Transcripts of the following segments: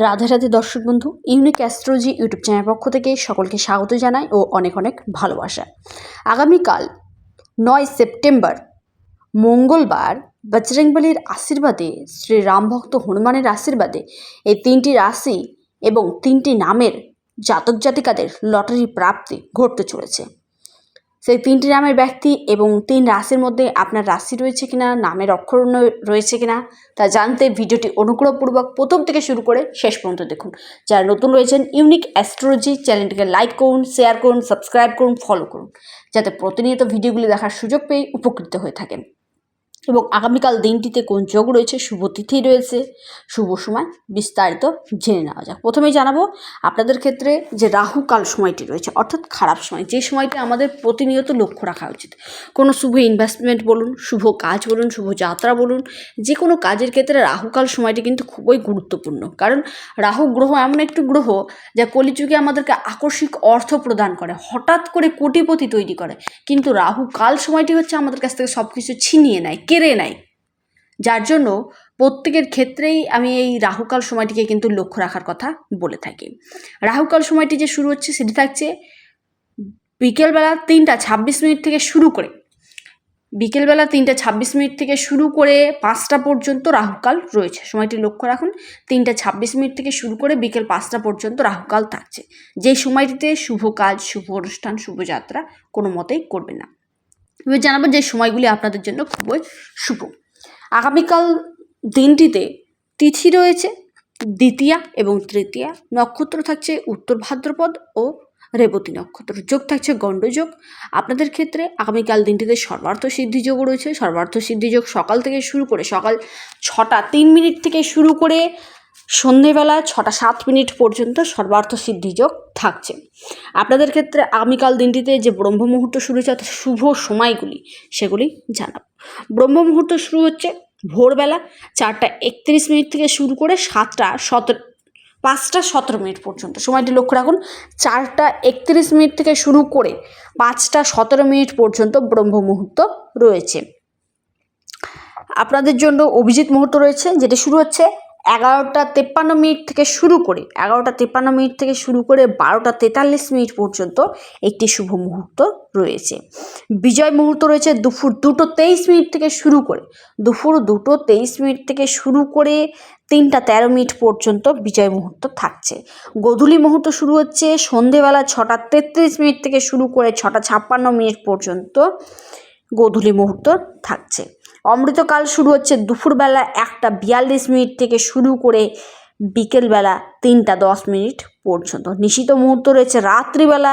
রাধে রাধে দর্শক বন্ধু, unique astrology YouTube channel পক্ষ থেকে সকলকে স্বাগত জানাই ও অনেক অনেক ভালোবাসা। আগামীকাল নয় সেপ্টেম্বর, মঙ্গলবার বজরংবলির আশীর্বাদে, শ্রী রামভক্ত হনুমানের আশীর্বাদে এই তিনটি রাশি এবং তিনটি নামের জাতক জাতিকাদের লটারি প্রাপ্তি ঘটতে চলেছে। সেই তিনটি নামের ব্যক্তি এবং তিন রাশির মধ্যে আপনার রাশি রয়েছে কিনা, নামের অক্ষর রয়েছে কিনা, তা জানতে ভিডিওটি অনুগ্রহপূর্বক প্রথম থেকে শুরু করে শেষ পর্যন্ত দেখুন। যারা নতুন রয়েছেন ইউনিক অ্যাস্ট্রোলজি চ্যানেলটিকে লাইক করুন শেয়ার করুন সাবস্ক্রাইব করুন ফলো করুন, যাতে প্রতিনিয়ত ভিডিওগুলি দেখার সুযোগ পেয়ে উপকৃত হয়ে থাকেন। এবং আগামীকাল দিনটিতে কোন যোগ রয়েছে, শুভ তিথি রয়েছে, শুভ সময় বিস্তারিত জেনে নেওয়া যাক। প্রথমেই জানাব আপনাদের ক্ষেত্রে যে রাহু কাল সময়টি রয়েছে, অর্থাৎ খারাপ সময়, যে সময়টি আমাদের প্রতিনিয়ত লক্ষ্য রাখা উচিত। কোনো শুভ ইনভেস্টমেন্ট বলুন, শুভ কাজ বলুন, শুভ যাত্রা বলুন, যে কোনো কাজের ক্ষেত্রে রাহুকাল সময়টি কিন্তু খুবই গুরুত্বপূর্ণ। কারণ রাহু গ্রহ এমন একটি গ্রহ যা কলিযুগে আমাদেরকে আকস্মিক অর্থ প্রদান করে, হঠাৎ করে কোটিপতি তৈরি করে। কিন্তু রাহু কাল সময়টি হচ্ছে আমাদের কাছ থেকে সব কিছু ছিনিয়ে নেয়। কেড়ে নেয়। যার জন্য প্রত্যেকের ক্ষেত্রেই আমি এই রাহুকাল সময়টিকে কিন্তু লক্ষ্য রাখার কথা বলে থাকি। রাহুকাল সময়টি যে শুরু হচ্ছে সেটি থাকছে বিকেলবেলা তিনটা ছাব্বিশ মিনিট থেকে শুরু করে। বিকেলবেলা তিনটা ছাব্বিশ মিনিট থেকে শুরু করে পাঁচটা পর্যন্ত রাহুকাল রয়েছে। সময়টি লক্ষ্য রাখুন, তিনটা ছাব্বিশ মিনিট থেকে শুরু করে বিকেল পাঁচটা পর্যন্ত রাহুকাল থাকছে। যে সময়টিতে শুভ কাজ, শুভ অনুষ্ঠান শুভযাত্রা কোনো মতেই করবে না। এবার জানাব যে সময়গুলি আপনাদের জন্য খুবই শুভ। আগামীকাল দিনটিতে তিথি রয়েছে, দ্বিতীয়া এবং তৃতীয়া। নক্ষত্র থাকছে উত্তর ভাদ্রপদ ও রেবতী নক্ষত্র। যোগ থাকছে গণ্ডযোগ। আপনাদের ক্ষেত্রে আগামীকাল দিনটিতে সর্বার্থ সিদ্ধিযোগও রয়েছে। সর্বার্থ সিদ্ধিযোগ সকাল থেকে শুরু করে সকাল ছটা তিন মিনিট থেকে শুরু করে সন্ধেবেলা ছটা সাত মিনিট পর্যন্ত সর্বার্থ সিদ্ধিযোগ থাকছে। আপনাদের ক্ষেত্রে আগামীকাল দিনটিতে যে ব্রহ্ম মুহূর্ত শুরু হচ্ছে অর্থাৎ শুভ সময়গুলি, সেগুলি জানাব। ব্রহ্ম মুহূর্ত শুরু হচ্ছে ভোরবেলা চারটা একত্রিশ মিনিট থেকে শুরু করে সাতটা সতেরো, পাঁচটা সতেরো মিনিট পর্যন্ত। সময়টি লক্ষ্য রাখুন, চারটা একত্রিশ মিনিট থেকে শুরু করে পাঁচটা সতেরো মিনিট পর্যন্ত ব্রহ্ম মুহূর্ত রয়েছে। আপনাদের জন্য অভিজিৎ মুহূর্ত রয়েছে, যেটি শুরু হচ্ছে এগারোটা তেপ্পান্ন মিনিট থেকে শুরু করে, এগারোটা তেপ্পান্ন মিনিট থেকে শুরু করে বারোটা তেতাল্লিশ মিনিট পর্যন্ত একটি শুভ মুহূর্ত রয়েছে। বিজয় মুহূর্ত রয়েছে দুপুর দুটো তেইশ মিনিট থেকে শুরু করে, দুপুর দুটো তেইশ মিনিট থেকে শুরু করে তিনটা তেরো মিনিট পর্যন্ত বিজয় মুহূর্ত থাকছে। গোধূলি মুহূর্ত শুরু হচ্ছে সন্ধেবেলা ছটা তেত্রিশ মিনিট থেকে শুরু করে ছটা ছাপ্পান্ন মিনিট পর্যন্ত গোধূলি মুহূর্ত থাকছে। অমৃতকাল শুরু হচ্ছে দুপুরবেলা একটা বিয়াল্লিশ মিনিট থেকে শুরু করে বিকেলবেলা তিনটা দশ মিনিট পর্যন্ত। নিশিত মুহূর্ত রয়েছে রাত্রিবেলা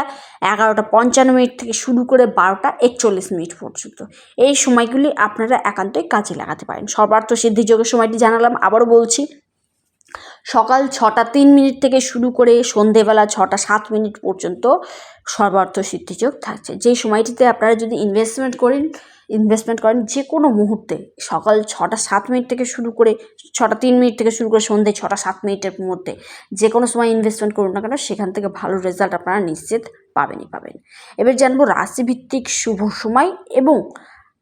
এগারোটা পঞ্চান্ন মিনিট থেকে শুরু করে বারোটা একচল্লিশ মিনিট পর্যন্ত। এই সময়গুলি আপনারা একান্তই কাজে লাগাতে পারেন। সর্বার্থ সিদ্ধিযোগের সময়টি জানালাম, আবারও বলছি সকাল ছটা তিন মিনিট থেকে শুরু করে সন্ধেবেলা ছটা সাত মিনিট পর্যন্ত সর্বার্থ সিদ্ধিযোগ থাকছে। যে সময়টিতে আপনারা যদি ইনভেস্টমেন্ট করেন ইনভেস্টমেন্ট করেন যে কোনো মুহূর্তে, সকাল ছটা সাত মিনিট থেকে শুরু করে, ছটা তিন মিনিট থেকে শুরু করে সন্ধে ছটা সাত মিনিটের মধ্যে যে কোনো সময় ইনভেস্টমেন্ট করুন না কেন, সেখান থেকে ভালো রেজাল্ট আপনারা নিশ্চিত পাবেনই পাবেন। এবার জানব রাশিভিত্তিক শুভ সময় এবং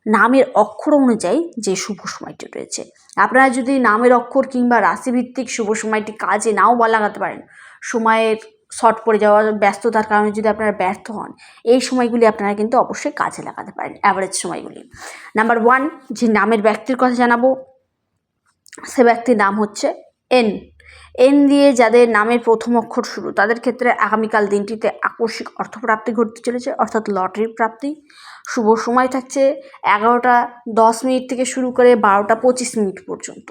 নামের অক্ষর অনুযায়ী যে শুভ সময়টি রয়েছে। আপনারা যদি নামের অক্ষর কিংবা রাশিভিত্তিক শুভ সময়টি কাজে নাও বা লাগাতে পারেন, সময়ের শর্ট পড়ে যাওয়া, ব্যস্ততার কারণে যদি আপনারা ব্যর্থ হন, এই সময়গুলি আপনারা কিন্তু অবশ্যই কাজে লাগাতে পারেন অ্যাভারেজ সময়গুলি। নাম্বার ওয়ান যে নামের ব্যক্তির কথা জানাব, সে ব্যক্তির নাম হচ্ছে এন এন দিয়ে যাদের নামের প্রথম অক্ষর শুরু, তাদের ক্ষেত্রে আগামীকাল দিনটিতে আকস্মিক অর্থপ্রাপ্তি ঘটতে চলেছে, অর্থাৎ লটারির প্রাপ্তি। শুভ সময় থাকছে এগারোটা দশ মিনিট থেকে শুরু করে বারোটা পঁচিশ মিনিট পর্যন্ত।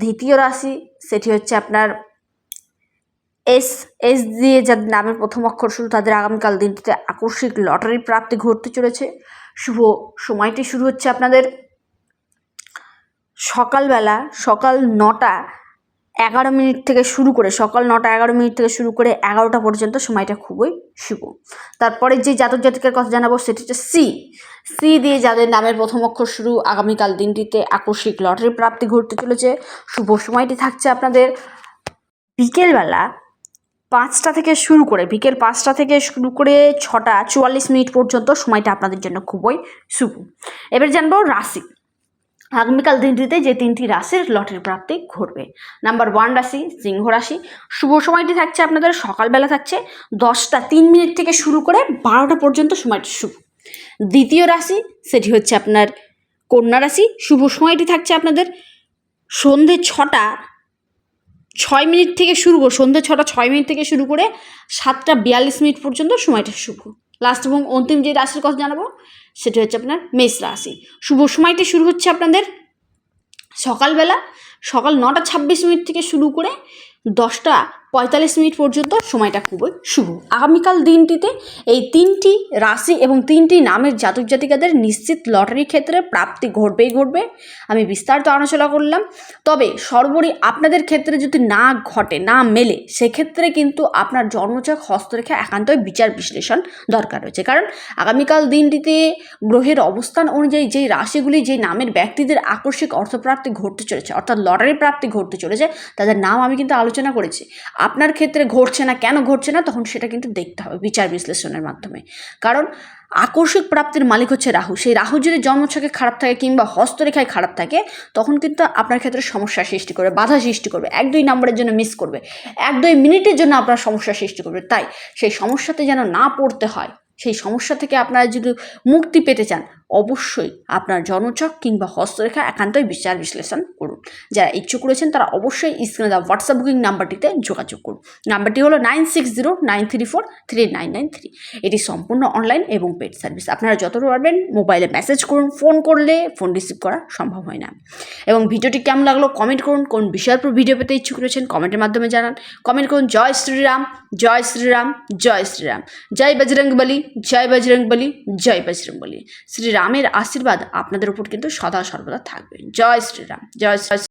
দ্বিতীয় রাশি, সেটি হচ্ছে আপনার এস এস দিয়ে যাদের নামের প্রথম অক্ষর শুরু, তাদের আগামীকাল দিনটিতে আকস্মিক লটারির প্রাপ্তি ঘটতে চলেছে। শুভ সময়টি শুরু হচ্ছে আপনাদের সকালবেলা, সকাল নটা এগারো মিনিট থেকে শুরু করে সকাল নটা এগারো মিনিট থেকে শুরু করে এগারোটা পর্যন্ত সময়টা খুবই শুভ। তারপরে যে জাতক জাতিকের কথা জানাব সেটি হচ্ছে সি। সি দিয়ে যাদের নামের প্রথম অক্ষর শুরু, আগামীকাল দিনটিতে আকস্মিক লটারি প্রাপ্তি ঘটতে চলেছে। শুভ সময়টি থাকছে আপনাদের বিকেলবেলা পাঁচটা থেকে শুরু করে, বিকেল পাঁচটা থেকে শুরু করে ছটা চুয়াল্লিশ মিনিট পর্যন্ত সময়টা আপনাদের জন্য খুবই শুভ। এবার জানব রাশি। আগামীকাল দিনটিতে যে তিনটি রাশির লটের প্রাপ্তি ঘটবে। নাম্বার ওয়ান রাশি, সিংহ রাশি। শুভ সময়টি থাকছে আপনাদের, সকালবেলা থাকছে দশটা তিন মিনিট থেকে শুরু করে বারোটা পর্যন্ত সময়টি শুভ। দ্বিতীয় রাশি, সেটি হচ্ছে আপনার কন্যা রাশি। শুভ সময়টি থাকছে আপনাদের সন্ধে ছটা, ছয় মিনিট থেকে শুরু করে সন্ধ্যে ছটা, ছয় মিনিট থেকে শুরু করে সাতটা বিয়াল্লিশ মিনিট পর্যন্ত সময়টা শুভ। লাস্ট এবং অন্তিম যে রাশির কথা জানাব, সেটি হচ্ছে আপনার মেষ রাশি। শুভ সময়টি শুরু হচ্ছে আপনাদের সকালবেলা, সকাল নটা ছাব্বিশ মিনিট থেকে শুরু করে দশটা পঁয়তাল্লিশ মিনিট পর্যন্ত সময়টা খুবই শুভ। আগামীকাল দিনটিতে এই তিনটি রাশি এবং তিনটি নামের জাতক জাতিকাদের নিশ্চিত লটারি ক্ষেত্রে প্রাপ্তি ঘটবেই ঘটবে, আমি বিস্তারিত আলোচনা করলাম। তবে সর্বোপরি আপনাদের ক্ষেত্রে যদি না ঘটে, না মেলে, সেক্ষেত্রে কিন্তু আপনার জন্মচক হস্তরেখা একান্তই বিচার বিশ্লেষণ দরকার রয়েছে। কারণ আগামীকাল দিনটিতে গ্রহের অবস্থান অনুযায়ী যেই রাশিগুলি, যেই নামের ব্যক্তিদের আকস্মিক অর্থপ্রাপ্তি ঘটতে চলেছে, অর্থাৎ লটারি প্রাপ্তি ঘটতে চলেছে, তাদের নাম আমি কিন্তু আলোচনা করেছি। আপনার ক্ষেত্রে ঘটছে না, কেন ঘটছে না, তখন সেটা কিন্তু দেখতে হবে বিচার বিশ্লেষণের মাধ্যমে। কারণ আকস্মিক প্রাপ্তির মালিক হচ্ছে রাহু। সেই রাহু যদি জন্মছকে খারাপ থাকে কিংবা হস্তরেখায় খারাপ থাকে, তখন কিন্তু আপনার ক্ষেত্রে সমস্যার সৃষ্টি করবে, বাধা সৃষ্টি করবে, এক দুই নম্বরের জন্য মিস করবে, এক দুই মিনিটের জন্য আপনার সমস্যার সৃষ্টি করবে। তাই সেই সমস্যাতে যেন না পড়তে হয়, সেই সমস্যা থেকে আপনারা যদি মুক্তি পেতে চান অবশ্যই আপনার জনচক কিংবা হস্তরেখা একান্তই বিচার বিশ্লেষণ করুন। যারা ইচ্ছুক রয়েছেন, তারা অবশ্যই স্ক্রিনে দেওয়া হোয়াটসঅ্যাপ বুকিং নাম্বারটিতে যোগাযোগ করুন। নাম্বারটি হলো nine six zero, nine three four, three nine nine three. এটি সম্পূর্ণ অনলাইন এবং পেড সার্ভিস আপনারা যতটা পারবেন মোবাইলে মেসেজ করুন ফোন করলে ফোন রিসিভ করা সম্ভব হয় না। এবং ভিডিওটি কেমন লাগল কমেন্ট করুন, কোন বিষয়ের উপর ভিডিও পেতে ইচ্ছুক রয়েছেন কমেন্টের মাধ্যমে জানান। কমেন্ট করুন, জয় শ্রীরাম জয় শ্রীরাম জয় শ্রীরাম। জয় বজরং বলি জয় বজরং বলি জয় বজরং বলি শ্রীরামের আশীর্বাদ আপনাদের উপর কিন্তু সদা সর্বদা থাকবে। জয় শ্রীরাম জয় জয়